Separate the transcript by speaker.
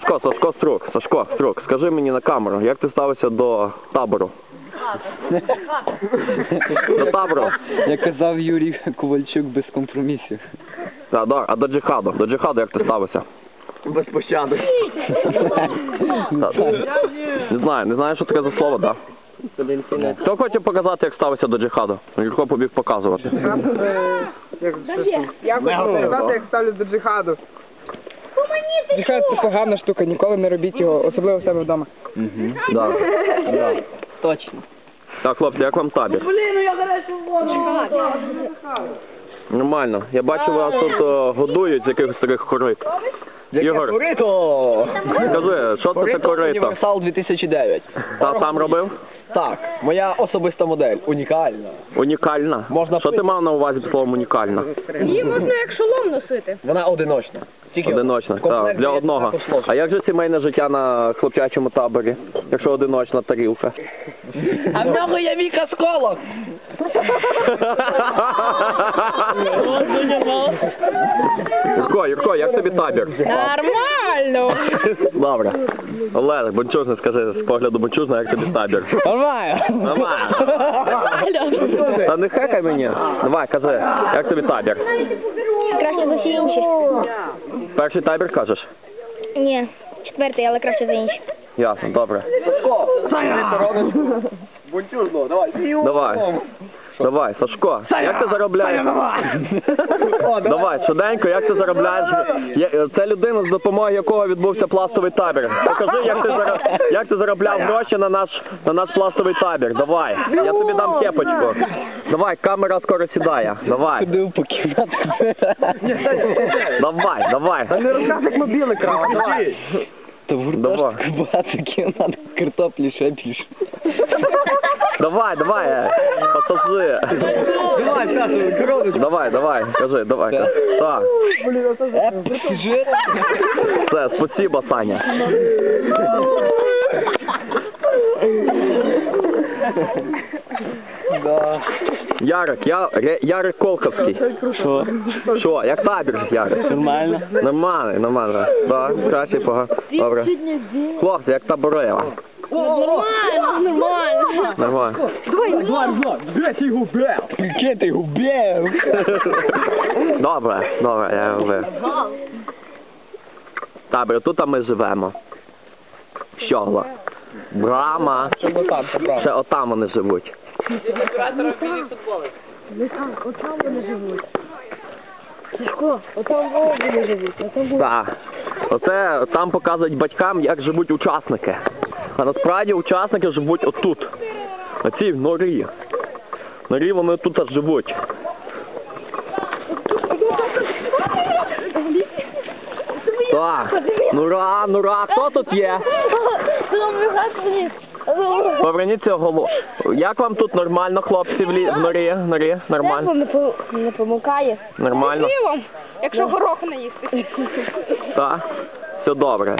Speaker 1: Сашко, Сашко Струк, Сашко Струк, скажи мені на камеру, як ти ставишся до табору? До табору?
Speaker 2: Як казав Юрій Ковальчук без компромісів.
Speaker 1: А, до, а до джихаду? До джихаду як ти ставишся?
Speaker 3: Без пощади.
Speaker 1: Та- Не знаю, не знаю, що таке за слово, так? Хто хоче показати, як ставиться до джихаду? Юрко побіг показувати.
Speaker 4: Я хочу сказати, як ставлю до джихаду. Джихад це погана штука, ніколи не робіть його, особливо в себе вдома.
Speaker 1: Да.
Speaker 2: Точно.
Speaker 1: Так, хлопці, як вам табір? Нормально. Я бачу, вас тут о, годують з якихось таких корит. Ігор, скажи, що це за корито?
Speaker 3: Універсал 2009.
Speaker 1: Та сам робив?
Speaker 3: Так, моя особиста модель, унікальна.
Speaker 1: Унікальна.
Speaker 3: Можна
Speaker 1: Що ти мав на увазі під словом унікальна?
Speaker 5: Її можна як шолом носити.
Speaker 3: Вона одиночна. Тільки
Speaker 1: Одиночна, так, для одного. А як же сімейне життя на хлопчачому таборі, якщо одиночна тарілка?
Speaker 3: А в нього є мій касколок.
Speaker 1: Юрко, Юрко, як тобі табір?
Speaker 5: Нормально.
Speaker 1: Добре. Олег, бунчужне, скажи з погляду бунчужна, як тобі табір?
Speaker 3: Нормально.
Speaker 1: Нормально. Та не хекай мені. Давай, кажи, як тобі табір?
Speaker 6: Краще за всі інші.
Speaker 1: Перший табір кажеш?
Speaker 6: Ні, четвертий, але краще за інші.
Speaker 1: Ясно, добре.
Speaker 3: Бунчужно, давай.
Speaker 1: Давай. Давай, Сашко, як ти заробляєш? Давай, швиденько, як ти заробляєш? Я- Це людина, з допомогою якого відбувся пластовий табір. Покажи, як ти зара... як ти заробляв гроші на наш на наш пластовий табір. Давай. Я тобі дам кепочку. Давай, камера скоро сідає. Давай.
Speaker 2: Ходив по.
Speaker 1: Давай, давай.
Speaker 3: Не розказуй, як мобіли крава, давай.
Speaker 2: Та
Speaker 1: Давай.
Speaker 2: гуртожитку багато кімнат, картоплі ще більше.
Speaker 1: Давай, давай. е, Пасажи.
Speaker 3: Давай, Саша, короночку.
Speaker 1: Давай, давай, кажи, давай. Так.
Speaker 2: Жир.
Speaker 1: Все, спасибо, Саня.
Speaker 2: Да.
Speaker 1: Ярик, я, Ре- Ярик Колковський.
Speaker 2: Що?
Speaker 1: Що, як табір, Ярик?
Speaker 2: Нормально?
Speaker 1: Нормально, нормально. Да, краще, пога. Добре. Хлопці, як таборева.
Speaker 6: Нормально, нормально.
Speaker 1: Нормально.
Speaker 2: Яке ти губів?
Speaker 1: Добре, добре, я робив. Табір, тут ми живемо. Щогла. Брама.
Speaker 3: Що там, це правда.
Speaker 1: Ще отам вони живуть. Так. Оце там показують батькам, як живуть учасники. А насправді учасники живуть отут. На цій норі. Норі вони тут аж живуть. Так. Нура, нура, хто тут є? Поверніться голову. Як вам тут нормально, хлопці, в, лі... в норі? Норі? Нормально?
Speaker 6: не, по, не помукає.
Speaker 1: Нормально?
Speaker 5: Якщо горох не їсти.
Speaker 1: Так? Все добре.